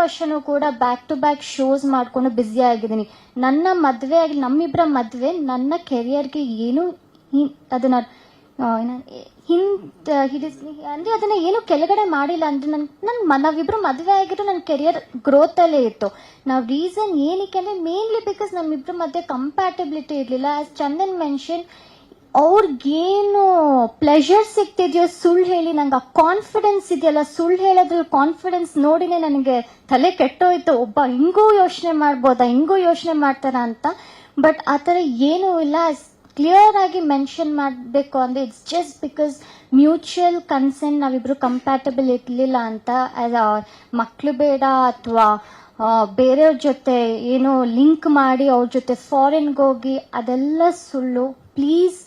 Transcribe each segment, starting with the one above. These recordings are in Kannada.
ವರ್ಷನೂ ಕೂಡ ಬ್ಯಾಕ್ ಟು ಬ್ಯಾಕ್ ಶೋಸ್ ಮಾಡಿಕೊಂಡು ಬ್ಯುಸಿ ಆಗಿದ್ದೀನಿ. ನನ್ನ ಮದುವೆ ಆಗಿ ನಮ್ಮಿಬ್ಬರ ಮದುವೆ, ನನ್ನ ಕೆರಿಯರ್ಗೆ ಏನು ಅದನ್ನ ಹಿಂದ್ ಹಿಡಿಸ್ಲಿ ಅಂದರೆ ಅದನ್ನ ಏನು ಕೆಳಗಡೆ ಮಾಡಿಲ್ಲ ಅಂದರೆ ನನ್ನ ನನ್ನ ನಾವಿಬ್ರು ಮದುವೆ ಆಗಿರೋ ನನ್ನ ಕೆರಿಯರ್ ಗ್ರೋತಲ್ಲೇ ಇತ್ತು. ನಾವು ರೀಸನ್ ಏನಕ್ಕೆ ಅಂದರೆ ಮೇನ್ಲಿ ಬಿಕಾಸ್ ನಮ್ಮಿಬ್ರ ಮಧ್ಯೆ ಕಂಪ್ಯಾಟಬಿಲಿಟಿ ಇರಲಿಲ್ಲ. ಆಸ್ ಚಂದನ್ ಮೆನ್ಷನ್ ಅವ್ರಿಗೇನು ಪ್ಲೆಷರ್ ಸಿಗ್ತಿದ್ಯೋ ಸುಳ್ಳು ಹೇಳಿ, ನಂಗೆ ಆ ಕಾನ್ಫಿಡೆನ್ಸ್ ಇದೆಯಲ್ಲ, ಸುಳ್ಳು ಹೇಳೋದ್ರಲ್ಲಿ ಕಾನ್ಫಿಡೆನ್ಸ್ ನೋಡಿನೇ ನನಗೆ ತಲೆ ಕೆಟ್ಟೋಯ್ತು. ಒಬ್ಬ ಹಿಂಗೂ ಯೋಚನೆ ಮಾಡ್ಬೋದಾ, ಹಿಂಗೂ ಯೋಚನೆ ಮಾಡ್ತಾರ ಅಂತ. ಬಟ್ ಆ ಥರ ಏನೂ ಇಲ್ಲ. ಕ್ಲಿಯರ್ ಆಗಿ ಮೆನ್ಷನ್ ಮಾಡಬೇಕು ಅಂದರೆ it's just because mutual consent ನಾವಿಬ್ರು ಕಂಪ್ಯಾಟಬಲ್ ಇರಲಿಲ್ಲ ಅಂತ. ಮಕ್ಕಳು ಬೇಡ ಅಥವಾ ಬೇರೆಯವ್ರ ಜೊತೆ ಏನೋ ಲಿಂಕ್ ಮಾಡಿ ಅವ್ರ ಜೊತೆ ಫಾರಿನ್ಗೆ ಹೋಗಿ ಅದೆಲ್ಲ ಸುಳ್ಳು. ಪ್ಲೀಸ್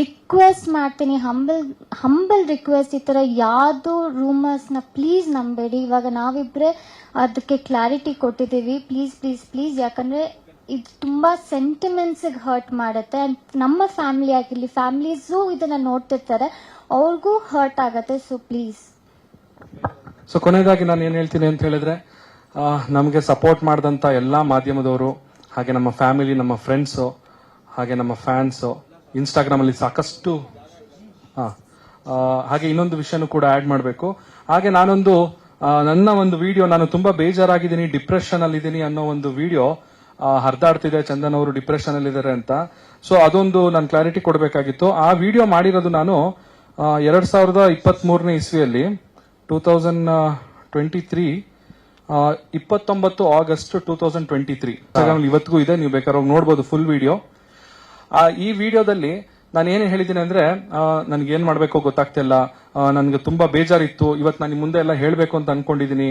ರಿಕ್ವೆಸ್ಟ್ ಮಾಡ್ತೀನಿ ಹಂಬಲ್ ಹಂಬಲ್ ರಿಕ್ವೆಸ್ಟ್ ಈ ಥರ ಯಾವುದು ರೂಮರ್ಸ್ನ ಪ್ಲೀಸ್ ನಂಬೇಡಿ. ಇವಾಗ ನಾವಿಬ್ಬರೇ ಅದಕ್ಕೆ ಕ್ಲಾರಿಟಿ ಕೊಟ್ಟಿದ್ದೀವಿ. ಪ್ಲೀಸ್ ಪ್ಲೀಸ್ ಪ್ಲೀಸ್ ಯಾಕಂದರೆ ಇದು ತುಂಬ ಸೆಂಟಿಮೆಂಟ್ಸಿಗೆ ಹರ್ಟ್ ಮಾಡುತ್ತೆ. ಆ್ಯಂಡ್ ನಮ್ಮ ಫ್ಯಾಮಿಲಿ ಆಗಿರಲಿ ಫ್ಯಾಮಿಲೀಸು ಇದನ್ನು ನೋಡ್ತಿರ್ತಾರೆ. ಅವ್ರಿಗೂ ಹರ್ಟ್ ಆಗುತ್ತೆ. ಸೊ ಪ್ಲೀಸ್ ಸೊ ಕೊನೆಯದಾಗಿ ನಾನು ಏನು ಹೇಳ್ತೀನಿ ಅಂತ ಹೇಳಿದ್ರೆ ನಮಗೆ ಸಪೋರ್ಟ್ ಮಾಡಿದಂತ ಎಲ್ಲಾ ಮಾಧ್ಯಮದವರು, ಹಾಗೆ ನಮ್ಮ ಫ್ಯಾಮಿಲಿ ನಮ್ಮ ಫ್ರೆಂಡ್ಸು ಹಾಗೆ ನಮ್ಮ ಫ್ಯಾನ್ಸು ಇನ್ಸ್ಟಾಗ್ರಾಮ್ ಅಲ್ಲಿ ಸಾಕಷ್ಟು ಆ, ಹಾಗೆ ಇನ್ನೊಂದು ವಿಷಯನೂ ಕೂಡ ಆಡ್ ಮಾಡಬೇಕು. ಹಾಗೆ ನಾನೊಂದು ನನ್ನ ಒಂದು ವಿಡಿಯೋ ನಾನು ತುಂಬಾ ಬೇಜಾರಾಗಿದ್ದೀನಿ ಡಿಪ್ರೆಷನ್ ಅಲ್ಲಿ ಇದ್ದೀನಿ ಅನ್ನೋ ಒಂದು ವಿಡಿಯೋ ಹರಿದಾಡ್ತಿದೆ ಚಂದನ್ ಅವರು ಡಿಪ್ರೆಷನ್ ಅಲ್ಲಿ ಇದ್ದಾರೆ ಅಂತ. ಸೊ ಅದೊಂದು ನಾನು ಕ್ಲಾರಿಟಿ ಕೊಡಬೇಕಾಗಿತ್ತು. ಆ ವಿಡಿಯೋ ಮಾಡಿರೋದು ನಾನು ಎರಡ್ ಸಾವಿರದ ಇಪ್ಪತ್ತ್ ಮೂರನೇ ಇಸ್ವಿಯಲ್ಲಿ ಟೂ ತೌಸಂಡ್ ಟ್ವೆಂಟಿ ತ್ರೀ ಇಪ್ಪತ್ತೊಂಬತ್ತು August two thousand twenty three. ಇವತ್ತಿಗೂ ಇದೆ ನೀವು ಬೇಕಾದ್ರೆ ನೋಡ್ಬೋದು ಫುಲ್ ವಿಡಿಯೋ ಆ, ಈ ವಿಡಿಯೋದಲ್ಲಿ ನಾನು ಏನು ಹೇಳಿದ್ದೀನಿ ಅಂದ್ರೆ ನನ್ಗೆ ಏನ್ ಮಾಡ್ಬೇಕೋ ಗೊತ್ತಾಗ್ತಿಲ್ಲ. ನನ್ಗೆ ತುಂಬಾ ಬೇಜಾರಿತ್ತು. ಇವತ್ತು ನಾನು ಮುಂದೆ ಎಲ್ಲ ಹೇಳಬೇಕು ಅಂತ ಅನ್ಕೊಂಡಿದ್ದೀನಿ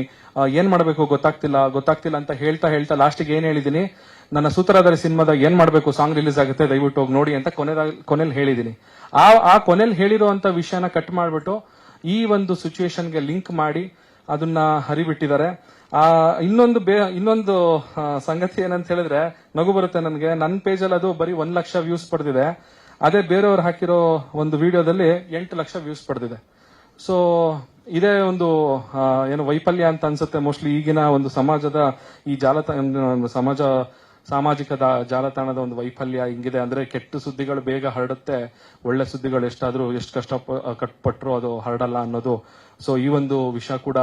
ಏನು ಮಾಡ್ಬೇಕು ಗೊತ್ತಾಗ್ತಿಲ್ಲ. ಗೊತ್ತಾಗ್ತಿಲ್ಲ ಅಂತ ಹೇಳ್ತಾ ಹೇಳ್ತಾ ಲಾಸ್ಟಿಗೆ ಏನ್ ಹೇಳಿದ್ದೀನಿ ನನ್ನ ಸೂತ್ರಧಾರಿ ಸಿನಿಮಾದಾಗ ಏನ್ ಮಾಡಬೇಕು ಸಾಂಗ್ ರಿಲೀಸ್ ಆಗುತ್ತೆ ದಯವಿಟ್ಟು ಹೋಗಿ ನೋಡಿ ಅಂತ ಕೊನೆದಾಗ ಕೊನೆಯಲ್ಲಿ ಹೇಳಿದ್ದೀನಿ ಆ ಆ ಕೊನೆಯಲ್ಲಿ ಹೇಳಿರುವಂತ ವಿಷಯನ ಕಟ್ ಮಾಡಿಬಿಟ್ಟು ಈ ಒಂದು ಸಿಚುವೇಶನ್ಗೆ ಲಿಂಕ್ ಮಾಡಿ ಅದನ್ನ ಹರಿಬಿಟ್ಟಿದ್ದಾರೆ. ಆ, ಇನ್ನೊಂದು ಬೇ, ಇನ್ನೊಂದು ಸಂಗತಿ ಏನಂತ ಹೇಳಿದ್ರೆ, ನಗು ಬರುತ್ತೆ ನನಗೆ. ನನ್ನ ಪೇಜಲ್ಲಿ ಅದು ಬರೀ ಒಂದ್ ಲಕ್ಷ ವ್ಯೂಸ್ ಪಡೆದಿದೆ. ಅದೇ ಬೇರೆಯವ್ರು ಹಾಕಿರೋ ಒಂದು ವಿಡಿಯೋದಲ್ಲಿ ಎಂಟು ಲಕ್ಷ ವ್ಯೂಸ್ ಪಡೆದಿದೆ. ಸೊ ಇದೇ ಒಂದು ಏನು ವೈಫಲ್ಯ ಅಂತ ಅನ್ಸುತ್ತೆ. ಮೋಸ್ಟ್ಲಿ ಈಗಿನ ಒಂದು ಸಮಾಜದ ಈ ಜಾಲತಾಣ ಸಮಾಜ ಸಾಮಾಜಿಕ ಜಾಲತಾಣದ ಒಂದು ವೈಫಲ್ಯ ಹಿಂಗಿದೆ ಅಂದ್ರೆ ಕೆಟ್ಟ ಸುದ್ದಿಗಳು ಬೇಗ ಹರಡುತ್ತೆ. ಒಳ್ಳೆ ಸುದ್ದಿಗಳು ಎಷ್ಟಾದ್ರೂ ಎಷ್ಟು ಕಷ್ಟ ಕಟ್ಪಟ್ರು ಅದು ಹರಡಲ್ಲ ಅನ್ನೋದು. ಸೊ ಈ ಒಂದು ವಿಷಯ ಕೂಡ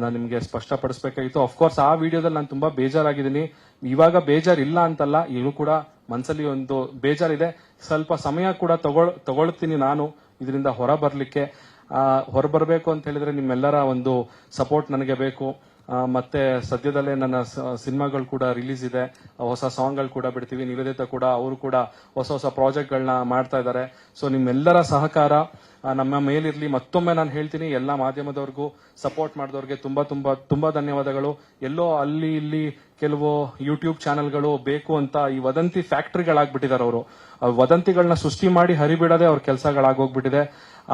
ನಾನು ನಿಮಗೆ ಸ್ಪಷ್ಟಪಡಿಸಬೇಕಾಗಿತ್ತು. ಅಫ್ಕೋರ್ಸ್ ಆ ವಿಡಿಯೋದಲ್ಲಿ ನಾನು ತುಂಬಾ ಬೇಜಾರಾಗಿದ್ದೀನಿ. ಇವಾಗ ಬೇಜಾರಿಲ್ಲ ಅಂತಲ್ಲ, ಇನ್ನು ಕೂಡ ಮನಸ್ಸಲ್ಲಿ ಒಂದು ಬೇಜಾರಿದೆ. ಸ್ವಲ್ಪ ಸಮಯ ಕೂಡ ತಗೊಳ್, ತಗೊಳ್ತೀನಿ ನಾನು ಇದರಿಂದ ಹೊರ ಬರಲಿಕ್ಕೆ. ಹೊರ ಬರಬೇಕು ಅಂತ ಹೇಳಿದ್ರೆ ನಿಮ್ಮೆಲ್ಲರ ಒಂದು ಸಪೋರ್ಟ್ ನನಗೆ ಬೇಕು. ಮತ್ತೆ ಸದ್ಯದಲ್ಲೇ ನನ್ನ ಸಿನಿಮಾಗಳು ಕೂಡ ರಿಲೀಸ್ ಇದೆ. ಹೊಸ ಸಾಂಗ್ಗಳು ಕೂಡ ಬಿಡ್ತೀವಿ. ನಿವೇದಿತ ಕೂಡ, ಅವರು ಕೂಡ ಹೊಸ ಹೊಸ ಪ್ರಾಜೆಕ್ಟ್ಗಳನ್ನ ಮಾಡ್ತಾ ಇದ್ದಾರೆ. ಸೊ ನಿಮ್ಮೆಲ್ಲರ ಸಹಕಾರ ನಮ್ಮ ಮೇಲಿರಲಿ. ಮತ್ತೊಮ್ಮೆ ನಾನು ಹೇಳ್ತೀನಿ, ಎಲ್ಲ ಮಾಧ್ಯಮದವ್ರಿಗೂ ಸಪೋರ್ಟ್ ಮಾಡಿದವ್ರಿಗೆ ತುಂಬಾ ತುಂಬಾ ತುಂಬಾ ಧನ್ಯವಾದಗಳು. ಎಲ್ಲೋ ಅಲ್ಲಿ ಇಲ್ಲಿ ಕೆಲವು ಯೂಟ್ಯೂಬ್ ಚಾನೆಲ್ಗಳು ಬೇಕು ಅಂತ ಈ ವದಂತಿ ಫ್ಯಾಕ್ಟ್ರಿಗಳಾಗ್ಬಿಟ್ಟಿದ್ದಾರೆ ಅವರು. ವದಂತಿಗಳನ್ನ ಸೃಷ್ಟಿ ಮಾಡಿ ಹರಿಬಿಡದೆ ಅವ್ರ ಕೆಲಸಗಳಾಗೋಗ್ಬಿಟ್ಟಿದೆ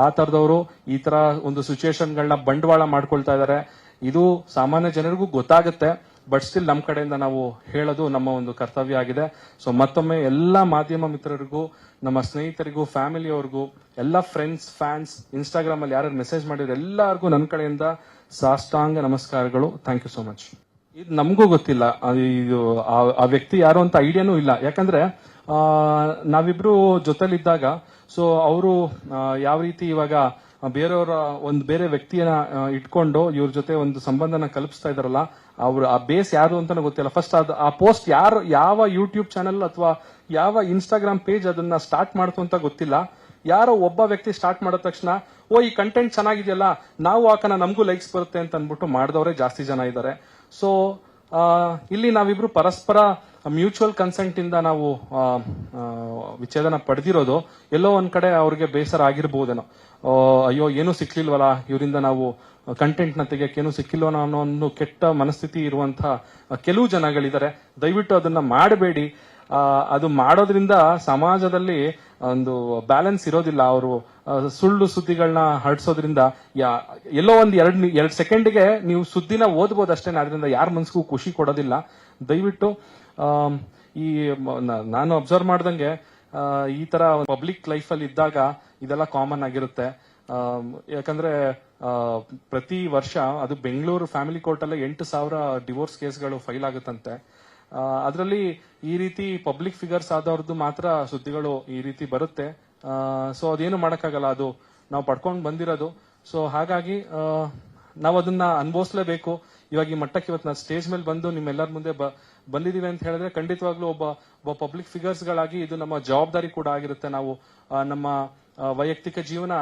ಆ ತರದವರು ಈ ತರ ಒಂದು ಸಿಚುಯೇಷನ್ಗಳನ್ನ ಬಂಡವಾಳ ಮಾಡ್ಕೊಳ್ತಾ ಇದ್ದಾರೆ. ಇದು ಸಾಮಾನ್ಯ ಜನರಿಗೂ ಗೊತ್ತಾಗುತ್ತೆ ಬಟ್ ಸ್ಟಿಲ್ ನಮ್ಮ ಕಡೆಯಿಂದ ನಾವು ಹೇಳೋದು ನಮ್ಮ ಒಂದು ಕರ್ತವ್ಯ ಆಗಿದೆ. ಸೊ ಮತ್ತೊಮ್ಮೆ ಎಲ್ಲ ಮಾಧ್ಯಮ ಮಿತ್ರರಿಗೂ, ನಮ್ಮ ಸ್ನೇಹಿತರಿಗೂ ಫ್ಯಾಮಿಲಿಯವ್ರಿಗೂ ಎಲ್ಲ ಫ್ರೆಂಡ್ಸ್ ಫ್ಯಾನ್ಸ್ ಇನ್ಸ್ಟಾಗ್ರಾಮ್ ಅಲ್ಲಿ ಯಾರು ಮೆಸೇಜ್ ಮಾಡಿದ್ರು ಎಲ್ಲರಿಗೂ ನನ್ನ ಕಡೆಯಿಂದ ಸಾಷ್ಟಾಂಗ ನಮಸ್ಕಾರಗಳು. ಥ್ಯಾಂಕ್ ಯು ಸೋ ಮಚ್ ಇದು ನಮಗೂ ಗೊತ್ತಿಲ್ಲ ಇದು, ಆ- ವ್ಯಕ್ತಿ ಯಾರು ಅಂತ ಐಡಿಯಾನೂ ಇಲ್ಲ. ಯಾಕಂದ್ರೆ ನಾವಿಬ್ರು ಜೊತೆಲಿದ್ದಾಗ ಸೊ ಅವರು ಯಾವ ರೀತಿ ಇವಾಗ ಬೇರೆಯವರ ಒಂದು ಬೇರೆ ವ್ಯಕ್ತಿಯನ್ನ ಇಟ್ಕೊಂಡು ಇವ್ರ ಜೊತೆ ಒಂದು ಸಂಬಂಧನ ಕಲ್ಪಿಸ್ತಾ ಇದಾರಲ್ಲ ಅವ್ರು ಆ ಬೇಸ್ ಯಾರು ಅಂತಾನೆ ಗೊತ್ತಿಲ್ಲ. ಫಸ್ಟ್ ಅದು ಆ ಪೋಸ್ಟ್ ಯಾರು, ಯಾವ ಯೂಟ್ಯೂಬ್ ಚಾನೆಲ್ ಅಥವಾ ಯಾವ ಇನ್ಸ್ಟಾಗ್ರಾಮ್ ಪೇಜ್ ಅದನ್ನ ಸ್ಟಾರ್ಟ್ ಮಾಡ್ತು ಅಂತ ಗೊತ್ತಿಲ್ಲ. ಯಾರೋ ಒಬ್ಬ ವ್ಯಕ್ತಿ ಸ್ಟಾರ್ಟ್ ಮಾಡಿದ ತಕ್ಷಣ, ಓ, ಈ ಕಂಟೆಂಟ್ ಚೆನ್ನಾಗಿದೆಯಲ್ಲ, ನಾವು ಹಾಕೋಣ ನಮಗೂ ಲೈಕ್ಸ್ ಬರುತ್ತೆ ಅಂತ ಅಂದ್ಬಿಟ್ಟು ಮಾಡಿದವರೇ ಜಾಸ್ತಿ ಜನ ಇದ್ದಾರೆ ಸೊ ಇಲ್ಲಿ ನಾವಿಬ್ರು ಪರಸ್ಪರ ಮ್ಯೂಚುವಲ್ ಕನ್ಸೆಂಟ್ ಇಂದ ನಾವು ವಿಚ್ಛೇದನ ಪಡೆದಿರೋದು ಎಲ್ಲೋ ಒಂದ್ ಕಡೆ ಅವ್ರಿಗೆ ಬೇಸರ ಆಗಿರ್ಬೋದೇನೋ. ಅಯ್ಯೋ, ಏನೂ ಸಿಕ್ಲಿಲ್ವಲ್ಲ, ಇವರಿಂದ ನಾವು ಕಂಟೆಂಟ್ನ ತೆಗಿಯಕ್ಕೇನು ಸಿಕ್ಕಿಲ್ಲ ಅನ್ನೋ ಒಂದು ಕೆಟ್ಟ ಮನಸ್ಥಿತಿ ಇರುವಂತಹ ಕೆಲವು ಜನಗಳಿದ್ದಾರೆ. ದಯವಿಟ್ಟು ಅದನ್ನ ಮಾಡಬೇಡಿ. ಅದು ಮಾಡೋದ್ರಿಂದ ಸಮಾಜದಲ್ಲಿ ಒಂದು ಬ್ಯಾಲೆನ್ಸ್ ಇರೋದಿಲ್ಲ. ಅವರು ಸುಳ್ಳು ಸುದ್ದಿಗಳನ್ನ ಹರಡಿಸೋದ್ರಿಂದ ಎಲ್ಲೋ ಒಂದ್ ಎರಡು ಎರಡು ಸೆಕೆಂಡ್ಗೆ ನೀವು ಸುದ್ದಿನ ಓದ್ಬೋದು ಅಷ್ಟೇ ಅದರಿಂದ ಯಾರ ಮನ್ಸಿಗೂ ಖುಷಿ ಕೊಡೋದಿಲ್ಲ. ದಯವಿಟ್ಟು ಈ ನಾನು ಅಬ್ಸರ್ವ್ ಮಾಡ್ದಂಗೆ ಈ ತರ ಪಬ್ಲಿಕ್ ಲೈಫ್ ಅಲ್ಲಿ ಇದ್ದಾಗ ಇದೆಲ್ಲ ಕಾಮನ್ ಆಗಿರುತ್ತೆ. ಯಾಕಂದ್ರೆ ಪ್ರತಿ ವರ್ಷ ಅದು ಬೆಂಗಳೂರು ಫ್ಯಾಮಿಲಿ ಕೋರ್ಟ್ ಅಲ್ಲೇ ಎಂಟು ಸಾವಿರ ಡಿವೋರ್ಸ್ ಕೇಸ್ಗಳು ಫೈಲ್ ಆಗುತ್ತಂತೆ. ಅದರಲ್ಲಿ ಈ ರೀತಿ ಪಬ್ಲಿಕ್ ಫಿಗರ್ಸ್ ಆದವ್ರದ್ದು ಮಾತ್ರ ಸುದ್ದಿಗಳು ಈ ರೀತಿ ಬರುತ್ತೆ. ಸೊ ಅದೇನು ಮಾಡೋಕ್ಕಾಗಲ್ಲ, ಅದು ನಾವು ಪಡ್ಕೊಂಡು ಬಂದಿರೋದು. ಸೊ ಹಾಗಾಗಿ ನಾವು ಅದನ್ನ ಅನುಭವಿಸ್ಲೇಬೇಕು. ಇವಾಗ ಈ ಮಟ್ಟಕ್ಕೆ ಇವತ್ತು ನಾನು ಸ್ಟೇಜ್ ಮೇಲೆ ಬಂದು ನಿಮ್ಮೆಲ್ಲರ ಮುಂದೆ ಬಂದಿದ್ದೀವಿ ಅಂತ ಹೇಳಿದ್ರೆ ಖಂಡಿತವಾಗ್ಲೂ ಒಬ್ಬ ಒಬ್ಬ ಪಬ್ಲಿಕ್ ಫಿಗರ್ಸ್ ಗಳಾಗಿ ಇದು ನಮ್ಮ ಜವಾಬ್ದಾರಿ ಕೂಡ ಆಗಿರುತ್ತೆ. ನಾವು ನಮ್ಮ ವೈಯಕ್ತಿಕ ಜೀವನ